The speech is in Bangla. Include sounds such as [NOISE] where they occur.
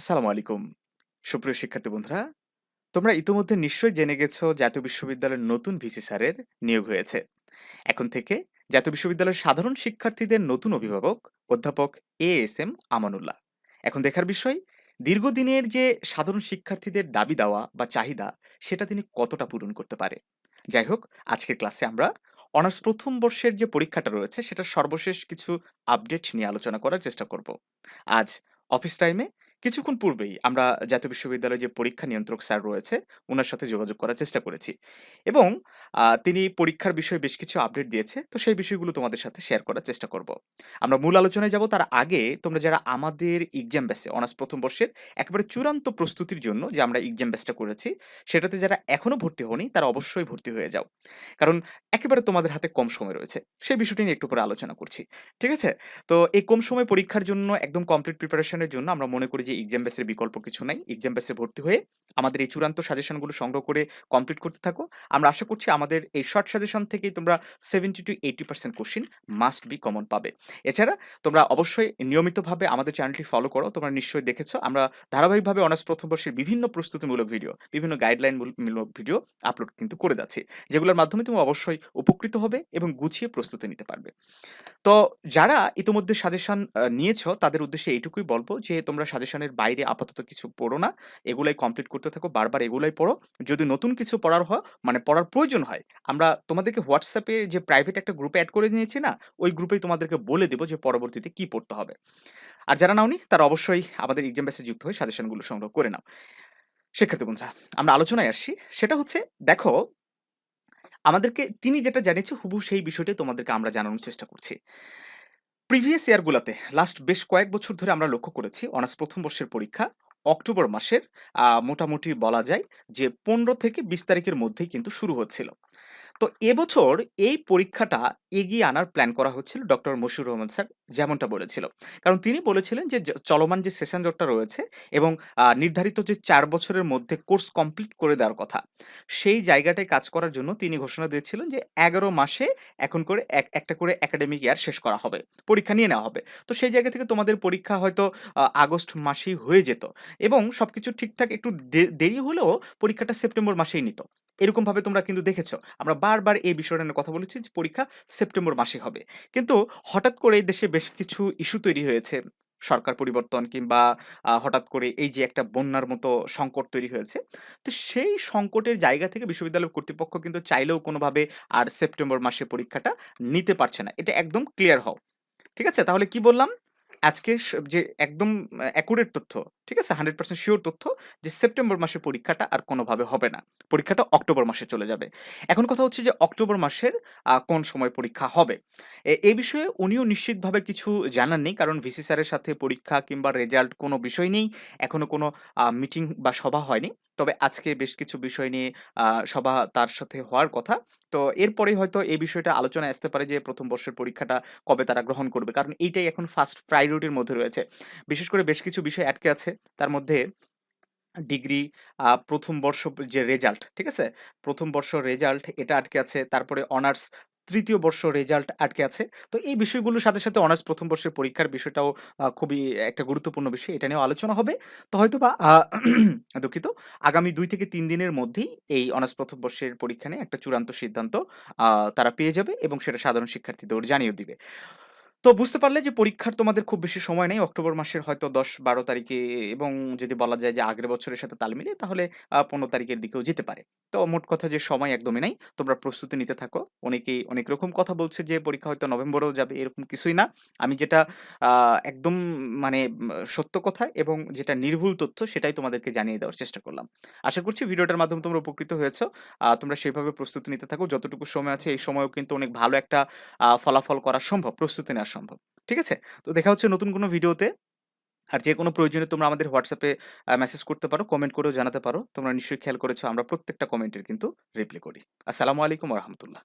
আসসালামু আলাইকুম। সুপ্রিয় শিক্ষার্থী বন্ধুরা, তোমরা ইতিমধ্যে নিশ্চয়ই জেনে গেছো জাতীয় বিশ্ববিদ্যালয়ের নতুন ভিসি স্যারের নিয়োগ হয়েছে। এখন থেকে জাতীয় বিশ্ববিদ্যালয়ের সাধারণ শিক্ষার্থীদের নতুন অভিভাবক অধ্যাপক এ এস এম আমানুল্লাহ। এখন দেখার বিষয় দীর্ঘদিনের যে সাধারণ শিক্ষার্থীদের দাবি দেওয়া বা চাহিদা সেটা তিনি কতটা পূরণ করতে পারে। যাই হোক আজকের ক্লাসে আমরা অনার্স প্রথম বর্ষের যে পরীক্ষাটা রয়েছে সেটা সর্বশেষ কিছু আপডেট নিয়ে আলোচনা করার চেষ্টা করব। আজ অফিস টাইমে কিছুক্ষণ পূর্বেই আমরা জাতীয় বিশ্ববিদ্যালয়ে যে পরীক্ষা নিয়ন্ত্রক স্যার রয়েছে, ওনার সাথে যোগাযোগ করার চেষ্টা করেছি। এবং তিনি পরীক্ষার বিষয়ে বেশ কিছু আপডেট দিয়েছে। তো সেই বিষয়গুলো তোমাদের সাথে শেয়ার করার চেষ্টা করব। আমরা মূল আলোচনায় যাব তার আগে তোমরা যারা আমাদের এক্সাম ব্যাচে অনার্স প্রথম বর্ষের একেবারে চূড়ান্ত প্রস্তুতির জন্য যে আমরা এক্সাম ব্যাচটা করেছি, সেটাতে যারা এখনও ভর্তি হওনি তারা অবশ্যই ভর্তি হয়ে যাও। কারণ একেবারে তোমাদের হাতে কম সময় রয়েছে। সেই বিষয়টি নিয়ে একটু পরে আলোচনা করছি। ঠিক আছে? তো এই কম সময়ে পরীক্ষার জন্য একদম কমপ্লিট প্রিপারেশনের জন্য আমরা মনে করি যে এক্সাম বেসের বিকল্প কিছু নাই। এক্সাম বেসে ভর্তি হয়ে আমাদের এই চূড়ান্ত সাজেশনগুলো সংগ্রহ করে কমপ্লিট করতে থাকো। আমরা আশা করছি আমাদের এই শর্ট সাজেশন থেকেই তোমরা 70-80% কোয়েশ্চেন মাস্ট বি কমন পাবে। এছাড়া তোমরা অবশ্যই নিয়মিতভাবে আমাদের চ্যানেলটি ফলো করো। তোমরা নিশ্চয়ই দেখেছ আমরা ধারাবাহিকভাবে অনার্স প্রথম বর্ষের বিভিন্ন প্রস্তুতিমূলক ভিডিও, বিভিন্ন গাইডলাইনমূলক মূলক ভিডিও আপলোড কিন্তু করে যাচ্ছি। যেগুলোর মাধ্যমে তুমি অবশ্যই উপকৃত হবে এবং গুছিয়ে প্রস্তুতি নিতে পারবে। তো যারা ইতিমধ্যে সাজেশন নিয়েছো তাদের উদ্দেশ্যে এইটুকুই বলব যে তোমরা সাজেশনের বাইরে আপাতত কিছু পড়ো না। এগুলাই কমপ্লিট করতে থাকো। বারবার এগুলাই পড়ো। যদি নতুন কিছু পড়ার হয় মানে পড়ার প্রয়োজন হয়, আমরা তোমাদেরকে হোয়াটসঅ্যাপে যে প্রাইভেট একটা গ্রুপে অ্যাড করে নিয়েছি না? ওই গ্রুপেই তোমাদেরকে বলে দেবো যে পরবর্তীতে কি পড়তে হবে। আর যারা নাওনি তারা অবশ্যই আমাদের এক্সাম ব্যাচে যুক্ত হয়ে সাজেশনগুলো সংগ্রহ করে নাও। শিক্ষার্থী বন্ধুরা, আমরা আলোচনায় আসছি। সেটা হচ্ছে দেখো আমাদেরকে তিনি যেটা জানিয়েছে হুবু সেই বিষয়টাই তোমাদেরকে আমরা জানানোর চেষ্টা করছি। প্রিভিয়াস ইয়ারগুলোতে লাস্ট বেশ কয়েক বছর ধরে আমরা লক্ষ্য করেছি অনার্স প্রথম বর্ষের পরীক্ষা, অক্টোবর মাসের মোটামুটি বলা যায় যে ১৫ থেকে ২০ তারিখের মধ্যেই কিন্তু শুরু হচ্ছিল। তো এবছর এই পরীক্ষাটা এগিয়ে আনার প্ল্যান করা হচ্ছিল ডক্টর মশিউর রহমান স্যার যেমনটা বলেছিল। কারণ তিনি বলেছিলেন যে চলমান যে সেশন জটটা রয়েছে এবং নির্ধারিত যে ৪ বছরের মধ্যে কোর্স কমপ্লিট করে দেওয়ার কথা। সেই জায়গাটায় কাজ করার জন্য তিনি ঘোষণা দিয়েছিলেন যে ১১ মাসে এখন করে এক, একটা করে একাডেমিক ইয়ার শেষ করা হবে। পরীক্ষা নিয়ে নেওয়া হবে। তো সেই জায়গা থেকে তোমাদের পরীক্ষা হয়তো আগস্ট মাসেই হয়ে যেত এবং সবকিছু ঠিকঠাক একটু দেরি হলেও পরীক্ষাটা সেপ্টেম্বর মাসেই নিত। এরকমভাবে তোমরা কিন্তু দেখেছ। আমরা বারবার এই বিষয়টা নিয়ে কথা বলেছি যে পরীক্ষা সেপ্টেম্বর মাসে হবে। কিন্তু হঠাৎ করে দেশে বেশ কিছু ইস্যু তৈরি হয়েছে। সরকার পরিবর্তন কিংবা হঠাৎ করে এই যে একটা বন্যার মতো সংকট তৈরি হয়েছে। তো সেই সংকটের জায়গা থেকে বিশ্ববিদ্যালয় কর্তৃপক্ষ কিন্তু চাইলেও কোনোভাবে আর সেপ্টেম্বর মাসে পরীক্ষাটা নিতে পারছে না। এটা একদম ক্লিয়ার হও। ঠিক আছে? তাহলে কি বললাম? আজকে যে একদম অ্যাকুরেট তথ্য, ঠিক আছে? হান্ড্রেড পার্সেন্ট শিওর তথ্য যে সেপ্টেম্বর মাসে পরীক্ষাটা আর কোনোভাবে হবে না। পরীক্ষাটা অক্টোবর মাসে চলে যাবে। এখন কথা হচ্ছে যে অক্টোবর মাসের কোন সময় পরীক্ষা হবে? এ বিষয়ে উনিও নিশ্চিতভাবে কিছু জানান নেই। কারণ ভিসি স্যারের সাথে পরীক্ষা কিংবা রেজাল্ট কোনো বিষয় নেই। এখনও কোনো মিটিং বা সভা হয়নি। তবে আজকে বেশ কিছু বিষয় নিয়ে সভা তার সাথে হওয়ার কথা। তো এরপরেই হয়তো এই বিষয়টা আলোচনায় আসতে পারে যে প্রথম বর্ষের পরীক্ষাটা কবে তারা গ্রহণ করবে। কারণ এইটাই এখন ফার্স্ট প্রায়োরিটির মধ্যে রয়েছে। বিশেষ করে বেশ কিছু বিষয় আটকে আছে। তার মধ্যে ডিগ্রি প্রথম বর্ষ যে রেজাল্ট, ঠিক আছে? প্রথম বর্ষ রেজাল্ট এটা আটকে আছে। তারপরে অনার্স ৩য় বর্ষ রেজাল্ট আটকে আছে। তো এই বিষয়গুলোর সাথে, সাথে অনার্স প্রথম বর্ষের পরীক্ষার বিষয়টাও খুবই একটা গুরুত্বপূর্ণ বিষয়। এটা নিয়েও আলোচনা হবে। তো হয়তো বা [CLEARS THROAT] দুঃখিত। আগামী দুই থেকে তিন দিনের মধ্যেই এই অনার্স প্রথম বর্ষের পরীক্ষা নিয়ে একটা চূড়ান্ত সিদ্ধান্ত তারা পেয়ে যাবে এবং সেটা সাধারণ শিক্ষার্থীদের জানিয়ে দিবে। তো বুঝতে পারলে যে পরীক্ষার তোমাদের খুব বেশি সময় নেই। অক্টোবর মাসের হয়তো দশ বারো তারিখে এবং যদি বলা যায় যে আগের বছরের সাথে তাল মিলিয়ে তাহলে পনেরো তারিখের দিকেও যেতে পারে। তো মোট কথা যে সময় একদমই নাই। তোমরা প্রস্তুতি নিতে থাকো। অনেকেই অনেক রকম কথা বলছে যে পরীক্ষা হয়তো নভেম্বরেও যাবে এরকম কিছুই না। আমি যেটা একদম মানে সত্য কথা এবং যেটা নির্ভুল তথ্য সেটাই তোমাদেরকে জানিয়ে দেওয়ার চেষ্টা করলাম। আশা করছি ভিডিওটার মাধ্যমে তোমরা উপকৃত হয়েছো। তোমরা সেভাবে প্রস্তুতি নিতে থাকো। যতটুকু সময় আছে এই সময়ও কিন্তু অনেক ভালো একটা ফলাফল করা সম্ভব, প্রস্তুতি নেওয়া সম্ভব। ঠিক আছে? তো দেখা হচ্ছে নতুন কোনো ভিডিওতে। আর যে কোনো প্রয়োজনে তোমরা আমাদের হোয়াটসঅ্যাপে মেসেজ করতে পারো, কমেন্ট করেও জানাতে পারো। তোমরা নিশ্চয়ই খেয়াল করেছ আমরা প্রত্যেকটা কমেন্টের কিন্তু রিপ্লাই করি। আসসালামু আলাইকুম রহমতুল্লাহ।